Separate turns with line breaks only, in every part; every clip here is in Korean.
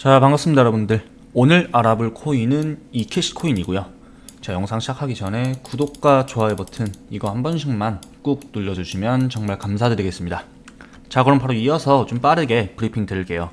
자 반갑습니다 여러분들. 오늘 알아볼 코인은 이 캐시 코인이고요. 자 영상 시작하기 전에 구독과 좋아요 버튼 이거 한 번씩만 꾹 눌러주시면 정말 감사드리겠습니다. 자 그럼 바로 이어서 좀 빠르게 브리핑 드릴게요.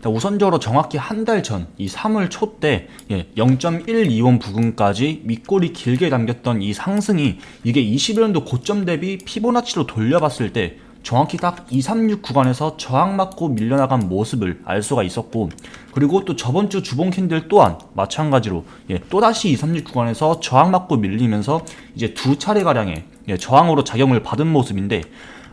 자, 우선적으로 정확히 한 달 전 이 3월 초때 예, 0.125원 부근까지 윗골이 길게 남겼던 이 상승이 이게 21년도 고점 대비 피보나치로 돌려봤을 때 정확히 딱 236 구간에서 저항 맞고 밀려나간 모습을 알 수가 있었고 그리고 또 저번 주 주봉 캔들 또한 마찬가지로 예, 또다시 236 구간에서 저항 맞고 밀리면서 이제 두 차례 가량의 예, 저항으로 작용을 받은 모습인데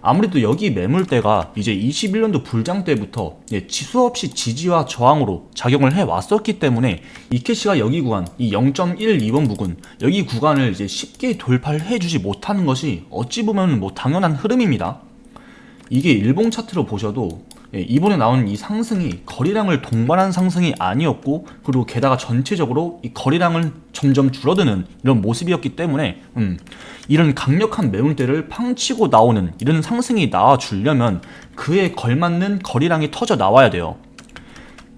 아무래도 여기 매물대가 이제 21년도 불장 때부터 예, 지수 없이 지지와 저항으로 작용을 해 왔었기 때문에 이케시가 여기 구간 이 0.12원 부근 여기 구간을 이제 쉽게 돌파를 해주지 못하는 것이 어찌 보면 뭐 당연한 흐름입니다. 이게 일봉 차트로 보셔도 예, 이번에 나온 이 상승이 거리량을 동반한 상승이 아니었고 그리고 게다가 전체적으로 이 거리량은 점점 줄어드는 이런 모습이었기 때문에 음, 이런 강력한 매물대를 팡치고 나오는 이런 상승이 나와 주려면 그에 걸맞는 거리량이 터져 나와야 돼요.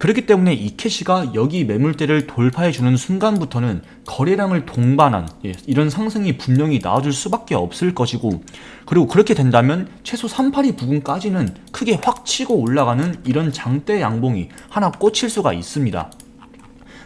그렇기 때문에 이 캐시가 여기 매물대를 돌파해 주는 순간부터는 거래량을 동반한 예, 이런 상승이 분명히 나와줄 수밖에 없을 것이고 그리고 그렇게 된다면 최소 382 부근까지는 크게 확 치고 올라가는 이런 장대 양봉이 하나 꽂힐 수가 있습니다.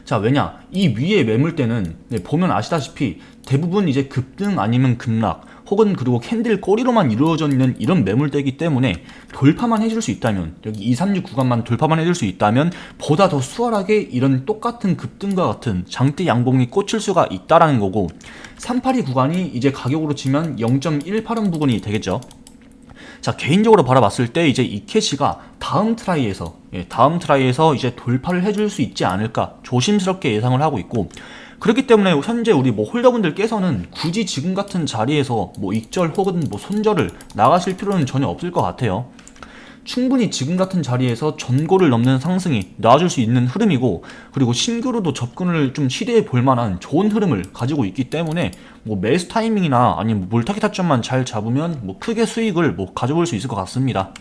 자 왜냐 이 위에 매물대는 네, 보면 아시다시피 대부분 이제 급등 아니면 급락 혹은 그리고 캔들 꼬리로만 이루어져 있는 이런 매물대이기 때문에 돌파만 해줄 수 있다면 여기 236 구간만 돌파만 해줄 수 있다면 보다 더 수월하게 이런 똑같은 급등과 같은 장대 양봉이 꽂힐 수가 있다라는 거고 382 구간이 이제 가격으로 치면 0.18원 부근이 되겠죠. 자 개인적으로 바라봤을 때 이제 이케시가 다음 트라이에서 예, 다음 트라이에서 이제 돌파를 해줄 수 있지 않을까 조심스럽게 예상을 하고 있고 그렇기 때문에 현재 우리 뭐 홀더분들께서는 굳이 지금 같은 자리에서 뭐 익절 혹은 뭐 손절을 나가실 필요는 전혀 없을 것 같아요. 충분히 지금 같은 자리에서 전고를 넘는 상승이 나와줄 수 있는 흐름이고 그리고 신규로도 접근을 좀 시도해 볼 만한 좋은 흐름을 가지고 있기 때문에 뭐 매수 타이밍이나 아니면 뭐 물타기 타점만 잘 잡으면 뭐 크게 수익을 뭐 가져볼 수 있을 것 같습니다.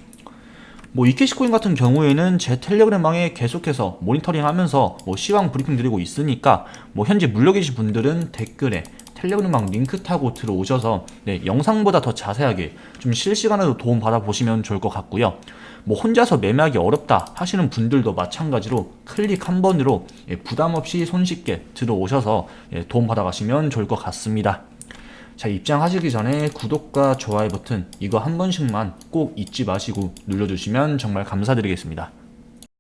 뭐 이케시코인 같은 경우에는 제 텔레그램방에 계속해서 모니터링 하면서 뭐 시황 브리핑 드리고 있으니까 뭐 현재 물려 계신 분들은 댓글에 텔레그램방 링크 타고 들어오셔서 네, 영상보다 더 자세하게 좀 실시간으로 도움 받아 보시면 좋을 것 같고요. 뭐 혼자서 매매하기 어렵다 하시는 분들도 마찬가지로 클릭 한 번으로 예, 부담 없이 손쉽게 들어오셔서 예, 도움 받아 가시면 좋을 것 같습니다. 자 입장하시기 전에 구독과 좋아요 버튼 이거 한 번씩만 꼭 잊지 마시고 눌러주시면 정말 감사드리겠습니다.